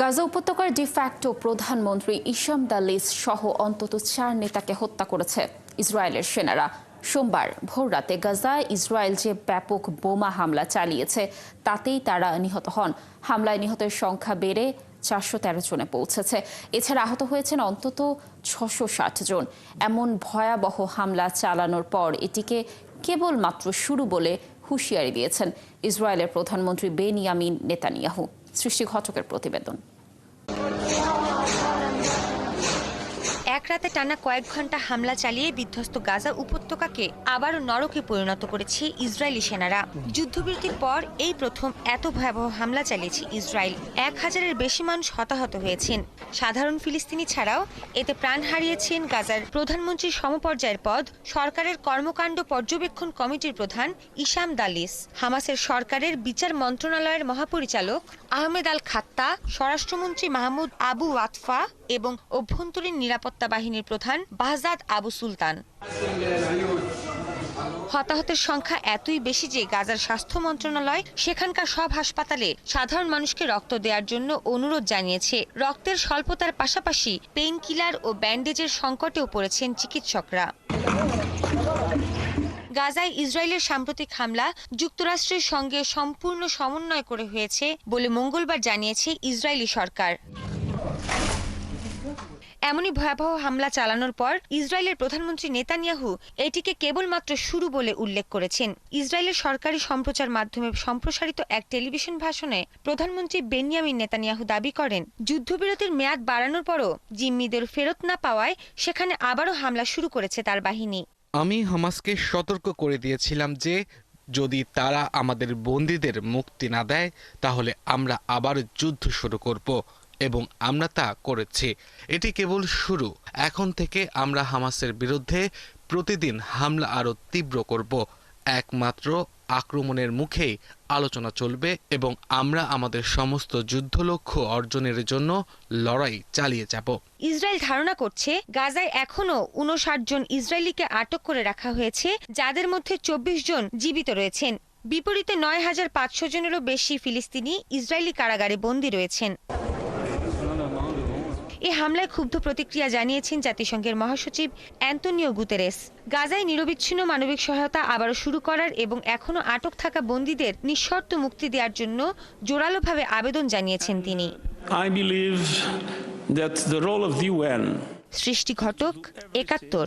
গাজা উপত্যকার ডিফ্যাক্টো প্রধানমন্ত্রী ইশাম দালিস সহ অন্তত চার নেতাকে হত্যা করেছে ইসরায়েলের সেনারা। সোমবার ভোররাতে গাজায় ইসরায়েল যে ব্যাপক বোমা হামলা চালিয়েছে, তাতেই তারা নিহত হন। হামলায় নিহতের সংখ্যা বেড়ে চারশো তেরো জনে পৌঁছেছে। এছাড়া আহত হয়েছেন অন্তত ছশো ষাট জন। এমন ভয়াবহ হামলা চালানোর পর এটিকে কেবলমাত্র শুরু বলে হুঁশিয়ারি দিয়েছেন ইসরায়েলের প্রধানমন্ত্রী বেনিয়ামিন নেতানিয়াহু। সৃষ্টি ঘটকের প্রতিবেদন। এক রাতে টানা কয়েক ঘণ্টা হামলা চালিয়ে বিধ্বস্ত গাজা উপত্যকাকে আবারও নরকে পরিণত করেছে ইসরায়েলি সেনারা। যুদ্ধবিরতির পর এই প্রথম এত ভয়াবহ হামলা চালিয়েছে ইসরায়েল। এক হাজারের বেশি মানুষ হতাহত হয়েছেন। সাধারণ ফিলিস্তিনি ছাড়াও এতে প্রাণ হারিয়েছেন গাজার প্রধানমন্ত্রীর সমপর্যায়ের পদ, সরকারের কর্মকাণ্ড পর্যবেক্ষণ কমিটির প্রধান ইশাম দালিস, হামাসের সরকারের বিচার মন্ত্রণালয়ের মহাপরিচালক আহমেদ আল খাত্তা, স্বরাষ্ট্রমন্ত্রী মাহমুদ আবু ওয়াতফা এবং অভ্যন্তরীণ নিরাপত্তা বাহিনীর প্রধান বাহজাদ আবু সুলতান। হতাহতের সংখ্যা এতই বেশি যে গাজার স্বাস্থ্য মন্ত্রণালয় সেখানকার সব হাসপাতালে সাধারণ মানুষকে রক্ত দেওয়ার জন্য অনুরোধ জানিয়েছে। রক্তের স্বল্পতার পাশাপাশি পেইন কিলার ও ব্যান্ডেজের সংকটেও পড়েছেন চিকিৎসকরা। গাজায় ইসরায়েলের সাম্প্রতিক হামলা যুক্তরাষ্ট্রের সঙ্গে সম্পূর্ণ সমন্বয় করে হয়েছে বলে মঙ্গলবার জানিয়েছে ইসরায়েলি সরকার। এমনই ভয়াবহ হামলা চালানোর পর ইসরায়েলের প্রধানমন্ত্রী নেতানিয়াহু এটিকে কেবলমাত্র শুরু বলে উল্লেখ করেছেন। ইসরায়েলের সরকারি সম্প্রচার মাধ্যমে সম্প্রসারিত এক টেলিভিশন ভাষণে প্রধানমন্ত্রী বেনিয়ামিন নেতানিয়াহু দাবি করেন, যুদ্ধবিরতির মেয়াদ বাড়ানোর পরও জিম্মিদের ফেরত না পাওয়ায় সেখানে আবারও হামলা শুরু করেছে তার বাহিনী। আমি হামাসকে সতর্ক করে দিয়েছিলাম যে, যদি তারা আমাদের বন্দীদের মুক্তি না দেয়, তাহলে আমরা আবার যুদ্ধ শুরু করব। এবং আমরা তা করেছি। এটি কেবল শুরু। এখন থেকে আমরা হামাসের বিরুদ্ধে প্রতিদিন হামলা আরও তীব্র করব। একমাত্র আক্রমণের মুখেই আলোচনা চলবে এবং আমরা আমাদের সমস্ত যুদ্ধ লক্ষ্য অর্জনের জন্য লড়াই চালিয়ে যাব। ইসরায়েল ধারণা করছে, গাজায় এখনও উনষাট জন ইসরায়েলিকে আটক করে রাখা হয়েছে, যাদের মধ্যে চব্বিশ জন জীবিত রয়েছেন। বিপরীতে নয় হাজার পাঁচশো জনেরও বেশি ফিলিস্তিনি ইসরায়েলি কারাগারে বন্দী রয়েছেন। এই হামলায় ক্ষুব্ধ প্রতিক্রিয়া জানিয়েছেন জাতিসংঘের মহাসচিব অ্যান্টনিও গুতেরেস। গাজায় নিরবিচ্ছিন্ন মানবিক সহায়তা আবারও শুরু করার এবং এখনও আটক থাকা বন্দীদের নিঃশর্ত মুক্তি দেওয়ার জন্য জোরালোভাবে আবেদন জানিয়েছেন তিনি। সৃষ্টি ঘটক একাত্তর।